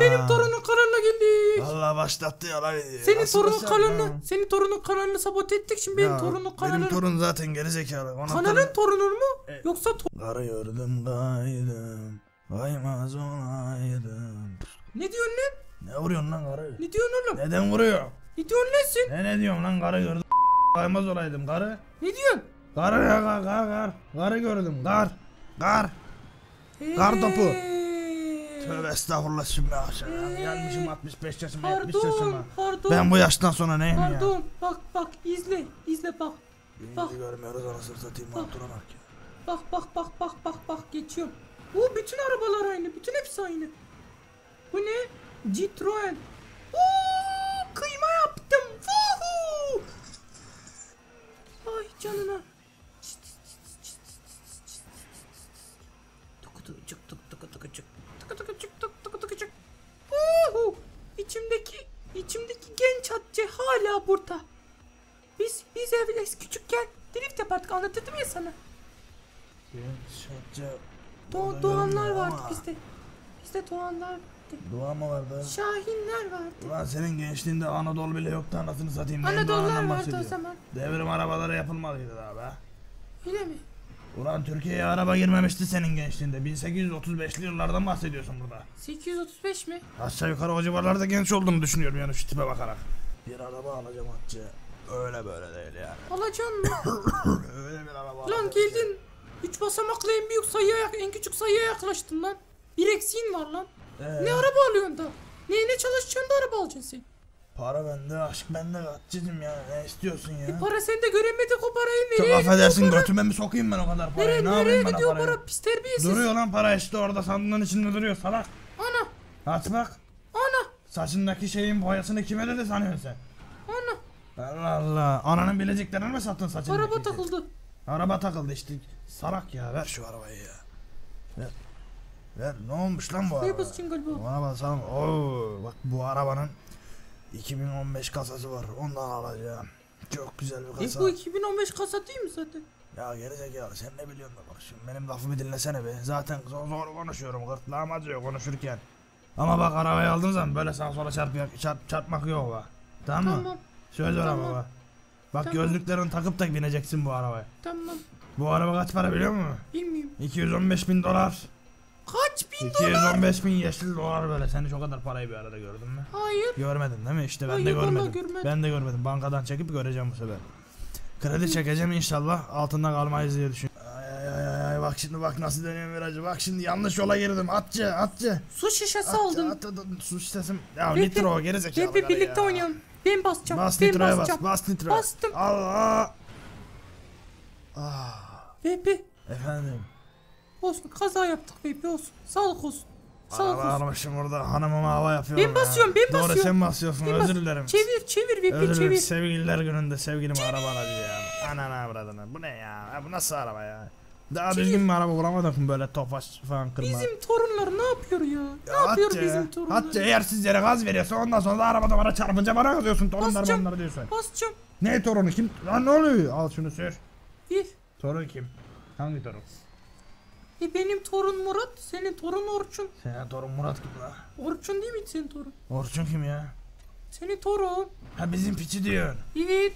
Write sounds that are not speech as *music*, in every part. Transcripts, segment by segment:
benim torunun kanalına geldik. Allah başlattı ya lan. Senin Nasıl torunun kanalını, senin torunun kanalını sabote ettik şimdi benim torunun kanalını. Benim torun zaten gerizekalı. Ona Kanalın torun- torunun mu? E- Yoksa to- Karı gördüm kaydım. Kaymaz olaydım. ne diyorsun lan? Ne vuruyorsun lan karı? Ne diyorsun oğlum? Neden vuruyor? Ne diyorsun lan sen? Ne ne diyorsun lan karı gördüm. Kaymaz olaydım karı. Ne diyorsun? Karı ya kar kar kar. Karı gördüm kar. Kar. Kar topu. Tövbe estağfurullah şimdi aşağı. Ee, Gelmişim 65 yaşıma 70 yaşıma. Pardon, pardon. Ben bu yaştan sonra neyim ya? Pardon, bak bak izle, izle bak. Bak. Bizi görmüyoruz anasını satayım Bak. mantuna bak ya. Bak bak bak bak bak bak geçiyorum. Bu bütün arabalar aynı, bütün hepsi aynı. Bu ne? Citroen. Oo, Hatice hala burada. Biz, biz evde küçükken drift yapardık anlatırdım ya sana. Şatça. Do doğanlar vardı bizde. Bizde doğanlar vardı. Dua mı vardı? Şahinler vardı. Ulan senin gençliğinde Anadolu bile yoktu anasını satayım. Neyin Anadolular vardı o zaman. Devrim arabaları yapılmalıydı daha be. Öyle mi? Ulan Türkiye'ye araba girmemişti senin gençliğinde. 1835'li yıllardan bahsediyorsun burada. 835 mi? Aşağı yukarı o civarlarda genç olduğunu düşünüyorum yani şu tipe bakarak. Bir araba alacağım Hatice. Öyle böyle değil yani. Alacaksın mı? *coughs* Öyle bir araba Lan alacağım. geldin. Üç basamaklı en büyük sayıya yak- en küçük sayıya yaklaştın lan. Bir eksiğin var lan. Ee, Ne araba alıyorsun da? Neyine çalışacaksın da araba alacaksın sen? Para bende, aşk bende Hatice'cim ya. Ne istiyorsun ya? E para sende göremedik o parayı Çok nereye gidiyor affedersin para? götüme mi sokayım ben o kadar parayı? Nereye, ne nereye yapayım ben o gidiyor parayı? para pis terbiyesiz? Duruyor lan para işte orada sandığın içinde duruyor salak. Ana Aç bak. Saçındaki şeyin boyasını kime dedi sanıyorsun sen? ana. Allah Allah. Ananın bileziklerini mi sattın saçındaki? Araba şey? takıldı. Araba takıldı işte. Salak ya ver şu arabayı ya. Ver. Ver ne olmuş lan bu araba? Basacaksın galiba? Bana basalım. Oo, bak bu arabanın 2015 kasası var. Ondan alacağım. Çok güzel bir E kasa. bu 2015 kasa değil mi zaten? Ya gerizekalı sen ne biliyorsun da bak şimdi benim lafımı dinlesene be. Zaten zor, zor konuşuyorum gırtlağım acıyor konuşurken. Ama bak arabayı aldığın zaman böyle sağa sola çarpıyor, çarp, çarpmak yok bak. Tamam mı? Söz ver ama bak. Bak Tamam. gözlüklerini takıp da bineceksin bu arabaya. tamam. Bu araba kaç para biliyor musun? Bilmiyorum. 215 bin dolar. Kaç bin dolar? 215 bin yeşil dolar böyle. Sen hiç o kadar parayı bir arada gördün mü? Hayır. Görmedin değil mi? İşte ben Hayır, de görmedim. görmedim. Ben de görmedim. Bankadan çekip göreceğim bu sefer. Kredi çekeceğim inşallah altından kalmayız diye düşün. Ay ay ay ay, ay bak şimdi bak nasıl dönüyorum virajı. Bak şimdi yanlış yola girdim. Atçı atçı. Su şişesi Atçı, aldım. at, at, at, su şişesim. Ya Ve- nitro gerizekalı. Karı birlikte ya. oynayalım. Ben basacağım. Bas ben nitroya bas. basacağım. Bas nitro. Bastım. Allah. Ah, Bebe. efendim. Olsun kaza yaptık bebe olsun. Sağlık olsun. Sağlık olsun. almışım orada hanımıma hava yapıyorum. Ben ya. basıyorum, ben Doğru basıyorum. sen basıyorsun Ben özür bas- dilerim. Çevir çevir bebe Özür çevir. sevgililer gününde sevgilime araba alacağım. Anana avradına bu ne ya? Ya Bu nasıl araba ya? Daha düzgün bir araba bulamadık mı böyle tofaş falan kırma. Bizim torunlar ne yapıyor ya? Ne Ya yapıyor Hatice, bizim torunlar? Hatice eğer siz yere gaz veriyorsa ondan sonra da arabada bana çarpınca bana kızıyorsun torunlar bunları diyorsun. Basacağım. Ne torunu kim? Lan ne oluyor? Al şunu sür. Bir. Torun kim? Hangi torun? E benim torun Murat, senin torun Orçun. Senin torun Murat kim la? Orçun değil miydi senin torun? Orçun kim ya? Senin torun. Ha bizim piçi diyorsun. Evet.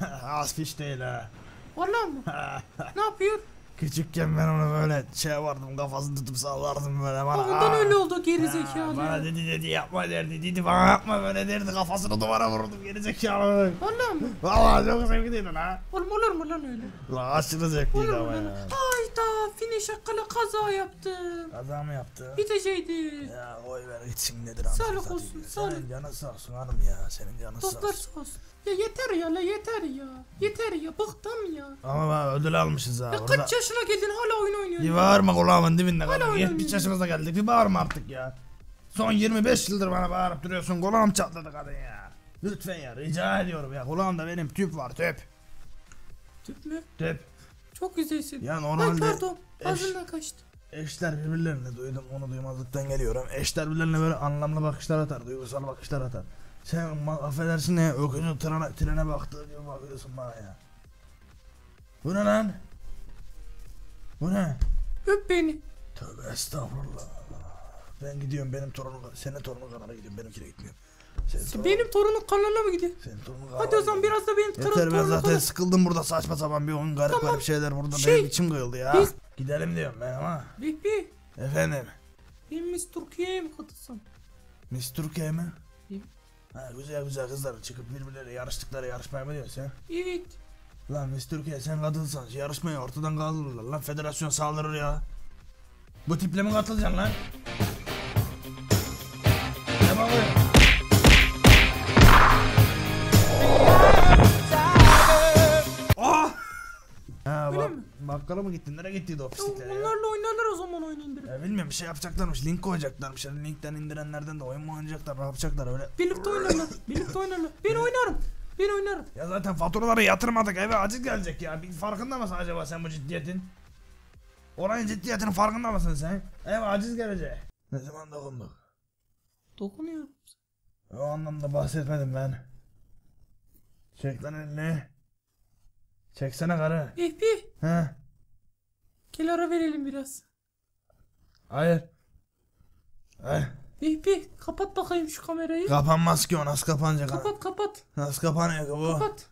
*laughs* Az piç değil ha. Valla mı? *laughs* ne yapıyor? Küçükken ben onu böyle şey yapardım kafasını tutup sallardım böyle bana. Ondan "Aa!" öyle oldu gerizekalı. Bana dedi dedi yapma derdi dedi bana yapma böyle derdi kafasını duvara vurdum gerizekalı. Valla mı? Valla çok zevkliydi ha. Oğlum olur mu lan öyle? La aşırı zevkliydi ama ya. Hayda finish şakalı kaza yaptım. Kaza mı yaptı? Bitecekti. Ya koy ver gitsin nedir Sağlık anasını olsun, satayım. sağlık. Senin canın sağ olsun hanım ya senin canın sağ Dostlar olsun. sağ olsun. Ya yeter ya la yeter ya. Yeter ya bıktım ya. Ama ben ödül almışız ha Ya burada. kaç yaşına geldin hala oyun oynuyorsun. Bir ya. bağırma kulağımın dibinde Hala kalın. oynamıyorum. 70 yaşımıza geldik bir bağırma artık ya. Son 25 yıldır bana bağırıp duruyorsun kulağım çatladı kadın ya. Lütfen ya rica ediyorum ya kulağımda benim tüp var tüp. Tüp mü? Tüp. Çok güzelsin. Ya Ay normalde pardon. eş- Ağzından kaçtı. eşler birbirlerini duydum onu duymazlıktan geliyorum. Eşler birbirlerine böyle anlamlı bakışlar atar, duygusal bakışlar atar. Sen affedersin ya öküzün trene, trene baktığı gibi bakıyorsun bana ya. Bu ne lan? Bu ne? Öp beni. Tövbe estağfurullah. Ben gidiyorum benim torunum senin torunun kanala gidiyorum benimkine gitmiyorum. Senin Benim torunun kanalına mı gidiyor? senin torunun kanala Hadi o zaman biraz da benim Yeter ben torunun zaten kanalına. sıkıldım burada saçma sapan bir oyun garip Tamam. garip şeyler burada Şey, benim içim kıyıldı ya. biz- Gidelim diyorum ben ama. Bihbi. Efendim. Ben Miss Türkiye'ye mi katılsam? Miss Türkiye mi? Evet. Ha, güzel güzel kızlar çıkıp birbirleriyle yarıştıkları yarışmaya mı diyorsun sen? Evet. Lan Miss Türkiye sen katılsan yarışmayı ortadan kaldırırlar lan federasyon saldırır ya. Bu tiple mi katılacaksın lan? Bakkala mı gittin? Nereye gittiydi o Ya? Onlarla oynarlar o zaman oyunu indirip. Ya bilmiyorum bir şey yapacaklarmış. Link koyacaklarmış. Yani linkten indirenlerden de oyun mu oynayacaklar? Ne yapacaklar öyle? Birlikte oynarlar. Birlikte oynarlar. Ben oynarım. Ben oynarım. Ya zaten faturaları yatırmadık eve acil gelecek ya. Bir farkında mısın acaba sen bu ciddiyetin? Oranın ciddiyetinin farkında mısın sen? Eve aciz gelecek. Ne zaman dokunduk? Dokunuyorum. O anlamda bahsetmedim ben. Çek lan elini. Çeksene karı. Bihbi. He? Gel ara verelim biraz. Hayır. Hayır. Bihbi kapat bakayım şu kamerayı. Kapanmaz ki o nasıl kapanacak? Kapat kapat. Nasıl kapanıyor ki bu? Kapat.